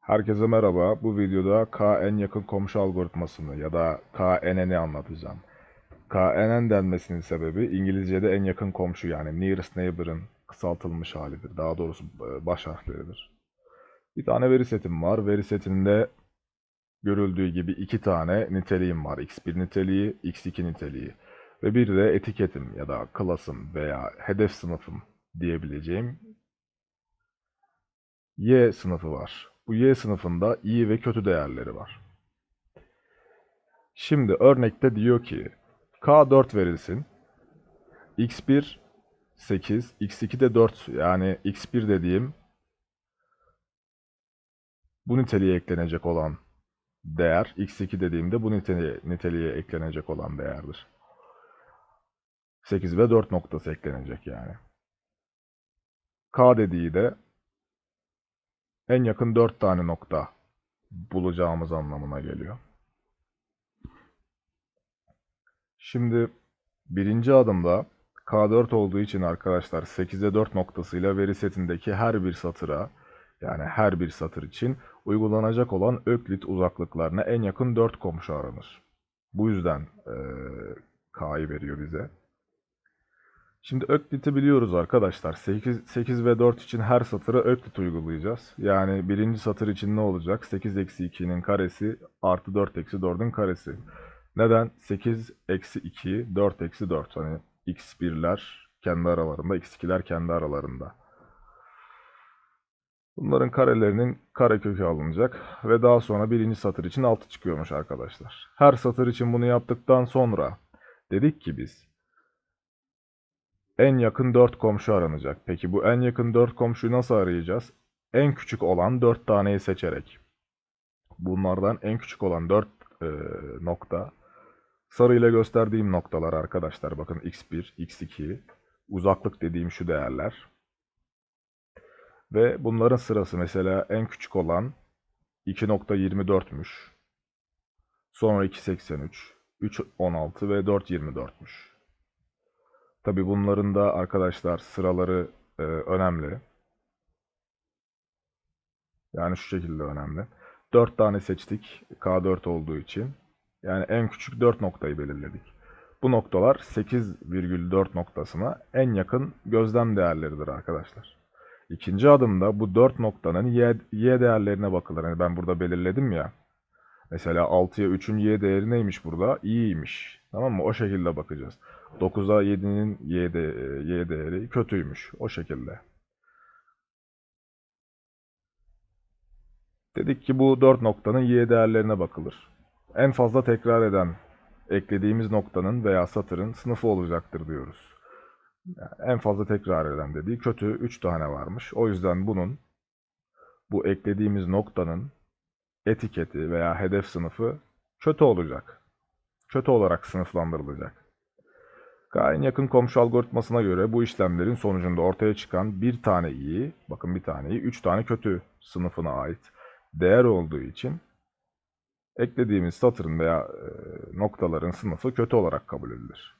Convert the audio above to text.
Herkese merhaba. Bu videoda K en yakın komşu algoritmasını ya da KNN'i anlatacağım. KNN denmesinin sebebi İngilizce'de en yakın komşu yani nearest neighbor'ın kısaltılmış halidir. Daha doğrusu e, baş harfleridir. Bir tane veri setim var. Veri setinde görüldüğü gibi iki tane niteliğim var. X1 niteliği, X2 niteliği. Ve bir de etiketim ya da klasım veya hedef sınıfım diyebileceğim Y sınıfı var. Bu Y sınıfında iyi ve kötü değerleri var. Şimdi örnekte diyor ki K4 verilsin. X1 8, X2 de 4 yani X1 dediğim bu niteliğe eklenecek olan değer, X2 dediğimde bu niteliğe, niteliğe eklenecek olan değerdir. 8 ve 4 noktası eklenecek yani. K dediği de en yakın 4 tane nokta bulacağımız anlamına geliyor. Şimdi birinci adımda K4 olduğu için arkadaşlar 8'e 4 noktasıyla veri setindeki her bir satıra yani her bir satır için uygulanacak olan öklit uzaklıklarına en yakın 4 komşu aranır. Bu yüzden e, K'yı veriyor bize. Şimdi ökliti biliyoruz arkadaşlar. 8, 8 ve 4 için her satıra öklit uygulayacağız. Yani birinci satır için ne olacak? 8 eksi 2'nin karesi artı 4 eksi 4'ün karesi. Neden? 8 eksi 2, 4 eksi 4. Hani x1'ler kendi aralarında, x2'ler kendi aralarında. Bunların karelerinin karekökü alınacak ve daha sonra birinci satır için 6 çıkıyormuş arkadaşlar. Her satır için bunu yaptıktan sonra dedik ki biz en yakın 4 komşu aranacak. Peki bu en yakın 4 komşuyu nasıl arayacağız? En küçük olan 4 taneyi seçerek. Bunlardan en küçük olan 4 e, nokta sarıyla gösterdiğim noktalar arkadaşlar. Bakın x1, x2, uzaklık dediğim şu değerler. Ve bunların sırası mesela en küçük olan 2.24'müş. Sonra 2.83, 3.16 ve 4.24'müş. Tabi bunların da arkadaşlar sıraları e, önemli. Yani şu şekilde önemli. 4 tane seçtik K4 olduğu için. Yani en küçük 4 noktayı belirledik. Bu noktalar 8,4 noktasına en yakın gözlem değerleridir arkadaşlar. İkinci adımda bu 4 noktanın y, y değerlerine bakılır. Yani ben burada belirledim ya. Mesela 6'ya 3'ün y değeri neymiş burada? İyiymiş. Tamam mı? O şekilde bakacağız. 9'a 7'nin y, de, y değeri kötüymüş. O şekilde. Dedik ki bu 4 noktanın y değerlerine bakılır. En fazla tekrar eden eklediğimiz noktanın veya satırın sınıfı olacaktır diyoruz. Yani en fazla tekrar eden dediği kötü 3 tane varmış. O yüzden bunun bu eklediğimiz noktanın etiketi veya hedef sınıfı kötü olacak. Kötü olarak sınıflandırılacak. En yakın komşu algoritmasına göre bu işlemlerin sonucunda ortaya çıkan bir tane iyi, bakın bir tane iyi, 3 tane kötü sınıfına ait değer olduğu için eklediğimiz satırın veya noktaların sınıfı kötü olarak kabul edilir.